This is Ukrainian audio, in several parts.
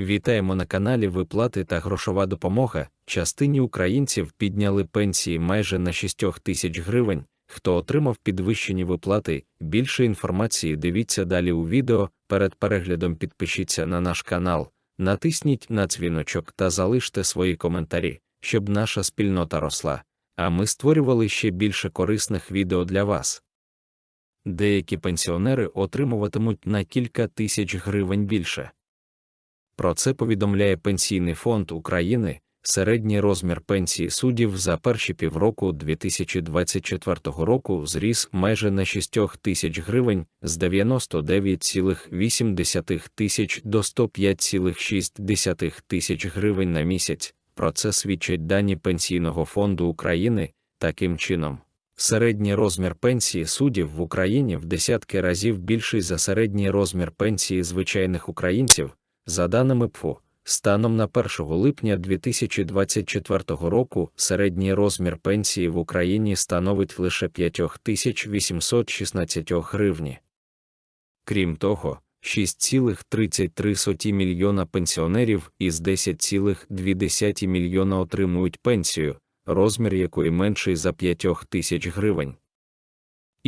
Вітаємо на каналі Виплати та грошова допомога. Частині українців підняли пенсії майже на 6 тисяч гривень. Хто отримав підвищені виплати, більше інформації дивіться далі у відео. Перед переглядом підпишіться на наш канал, натисніть на дзвіночок та залиште свої коментарі, щоб наша спільнота росла. А ми створювали ще більше корисних відео для вас. Деякі пенсіонери отримуватимуть на кілька тисяч гривень більше. Про це повідомляє Пенсійний фонд України. Середній розмір пенсії суддів за перші півроку 2024 року зріс майже на 6 тисяч гривень з 99,8 тисяч до 105,6 тисяч гривень на місяць. Про це свідчать дані Пенсійного фонду України. Таким чином, середній розмір пенсії суддів в Україні в десятки разів більший за середній розмір пенсії звичайних українців, за даними ПФУ. Станом на 1 липня 2024 року середній розмір пенсії в Україні становить лише 5816 гривні. Крім того, 6,33 мільйона пенсіонерів із 10,2 мільйона отримують пенсію, розмір якої менший за 5 тисяч гривень.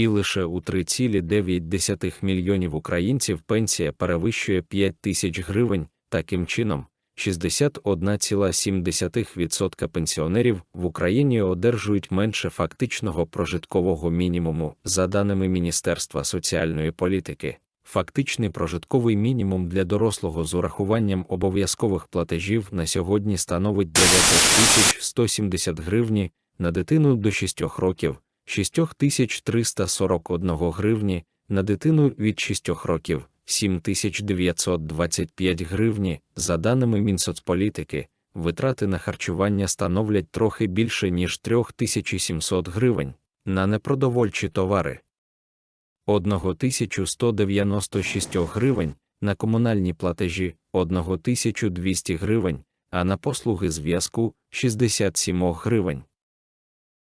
І лише у 3,9 мільйонів українців пенсія перевищує 5 тисяч гривень, таким чином. 61,7% пенсіонерів в Україні одержують менше фактичного прожиткового мінімуму, за даними Міністерства соціальної політики. Фактичний прожитковий мінімум для дорослого з урахуванням обов'язкових платежів на сьогодні становить 9170 гривні, на дитину до 6 років, 6341 гривні, на дитину від 6 років. 7925 гривні, за даними Мінсоцполітики, витрати на харчування становлять трохи більше, ніж 3700 гривень, на непродовольчі товари. 1196 гривень, на комунальні платежі 1200 гривень, а на послуги зв'язку 67 гривень.